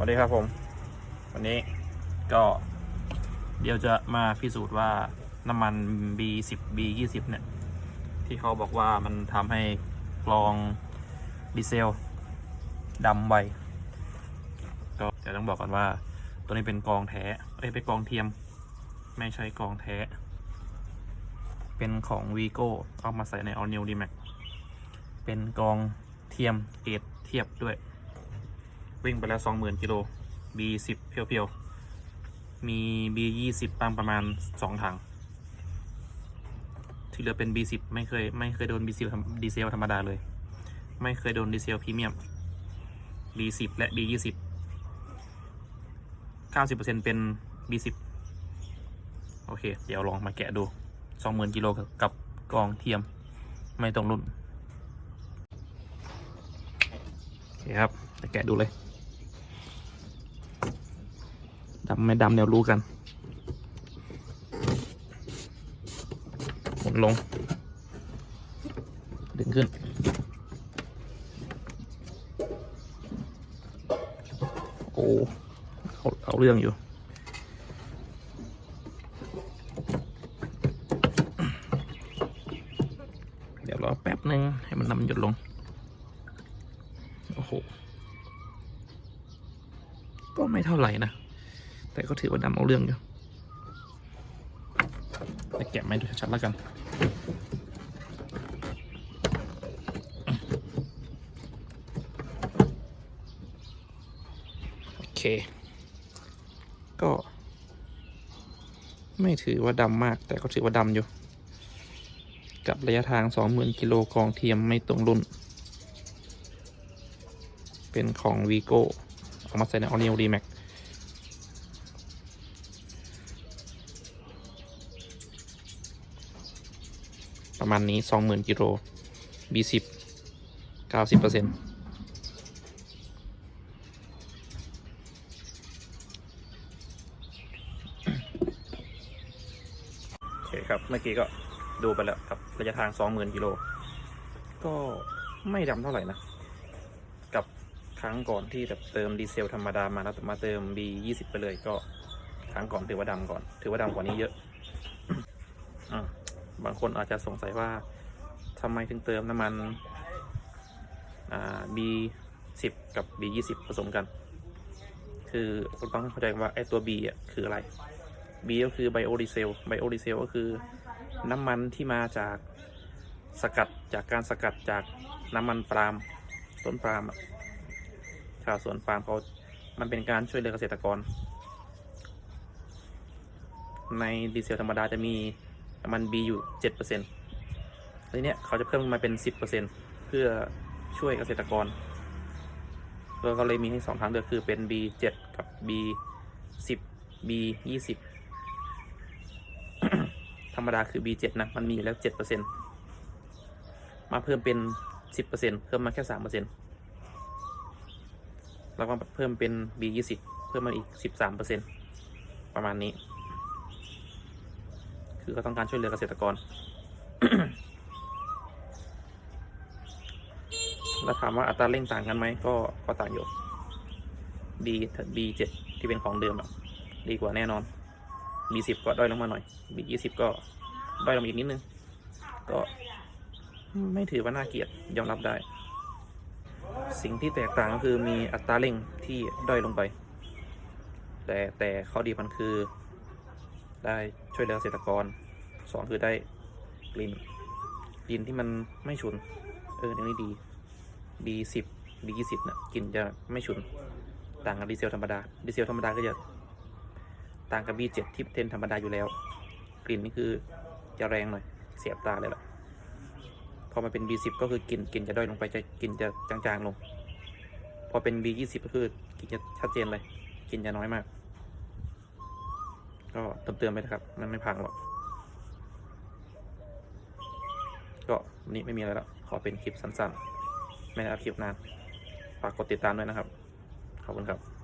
สวัสดีครับผม วันนี้ก็เดี๋ยวจะมาพิสูจน์ว่าน้ำมัน B10 B20 เนี่ย ที่เขาบอกว่ามันทำให้กรองดีเซลดำไวก็จะต้องบอกกันว่า ตัวนี้เป็นกรองแท้เอ้ยเป็นกรองเทียม ไม่ใช่กรองแท้ เป็นของ Vigo เอามาใส่ใน All New D-Max เป็นกรองเทียมเกรดเทียบด้วย วิ่งไปแล้วสองหมื่นกิโล B สิบเพียวๆ มี B ยี่สิบตั้งประมาณสองถัง ที่เหลือเป็น B สิบไม่เคยไม่เคยโดน B สิบดีเซลธรรมดาเลย ไม่เคยโดนดีเซลพรีเมียม B สิบและ B ยี่สิบเก้าสิบเปอร์เซ็นเป็น B สิบโอเค เดี๋ยวลองมาแกะดูสองหมื่นกิโลกับกองเทียม ไม่ตรงรุ่น โอเคครับ จะแกะดูเลย ดำไม่ดำเดี๋ยวรู้กันหมุนลง ดึงขึ้น โอ้เอาเอาเรื่องอยู่เดี๋ยวรอแป๊บนึง ให้มันน้ำหยดลง โอ้โห ก็ไม่เท่าไหร่นะ แต่ก็ถือว่าดำเอาเรื่องอยู่แต่แกะไม่ดูชัดๆแล้วกันโอเค ก็ ไม่ถือว่าดำมาก แต่ก็ถือว่าดำอยู่ กับระยะทาง 20,000กิโลกองเทียมไม่ตรงรุ่น เป็นของ Vigo เอามาใส่ใน All New D-Max ประมาณนี้20,000กิโล B10 90เปอร์เซ็นต์โอเคครับ เมื่อกี้ก็ดูไปแล้วกับระยะทาง 20,000กิโล ก็ไม่ดำเท่าไหร่นะ กับครั้งก่อนที่แบบเติมดีเซลธรรมดามาแล้วมาเติม B20 ไปเลยก็ครั้งก่อนถือว่าดำก่อน ถือว่าดำกว่านี้เยอะ บางคนอาจจะสงสัยว่าทำไมถึงเติมน้ำมันอ่า B10 กับ B20 ผสมกัน คือคุณต้องเข้าใจว่าไอ้ตัว B อะคืออะไร B ก็คือไบโอดีเซล ไบโอดีเซลก็คือน้ำมันที่มาจากสกัดจากการสกัดจากน้ำมันปาล์มต้นปาล์มชาวสวนปาล์มเขา มันเป็นการช่วยเหลือเกษตรกร ในดีเซลธรรมดาจะมี น้ำมัน B อยู่เจ็ดเปอร์เซ็นต์ทีเนี้ยเขาจะเพิ่มขึ้นมาเป็นสิบเปอร์เซ็นต์เพื่อช่วยเกษตรกรเราก็เลยมีให้สองทางเลือกคือเป็น B เจ็ดกับ B สิบ B ยี่สิบธรรมดาคือ B เจ็ดนะมันมีอยู่แล้วเจ็ดเปอร์เซ็นต์มาเพิ่มเป็นสิบเปอร์เซ็นต์เพิ่มมาแค่สามเปอร์เซ็นต์แล้วก็เพิ่มเป็น B ยี่สิบเพิ่มมาอีกสิบสามเปอร์เซ็นต์ประมาณนี้ คือก็ต้องการช่วยเหลือเกษตรกร แล้วถามว่าอัตราเร่งต่างกันไหมก็ก็ต่างอยู่ B B เจ็ดที่เป็นของเดิมอะดีกว่าแน่นอน B สิบก็ด้อยลงมาหน่อย B ยี่สิบก็ด้อยลงอีกนิดนึง ก็ไม่ถือว่าน่าเกลียดยอมรับได้ สิ่งที่แตกต่างก็คือมีอัตราเร่งที่ด้อยลงไป แต่แต่ข้อดีมันคือ ได้ช่วยเหลือเกษตรกรสองคือได้กลิ่นกลิ่นที่มันไม่ฉุน เอออย่างนี้ดี B10 B20 นะกลิ่นจะไม่ฉุน ต่างกับดีเซลธรรมดาดีเซลธรรมดาก็จะต่างกับ B7 ที่เทนธรรมดาอยู่แล้ว กลิ่นนี่คือจะแรงหน่อย เสียบตาเลยล่ะพอมาเป็น B10 ก็คือกลิ่นกลิ่นจะด้อยลงไปจะกลิ่นจะจางๆลง พอเป็น B20 ก็คือกลิ่นจะชัดเจนเลยกลิ่นจะน้อยมาก ก็เตือนๆไปนะครับ มันไม่พังหรอก ก็วันนี้ไม่มีอะไรแล้ว ขอเป็นคลิปสั้นๆ ไม่ได้อัพคลิปนาน ฝากกดติดตามด้วยนะครับ ขอบคุณครับ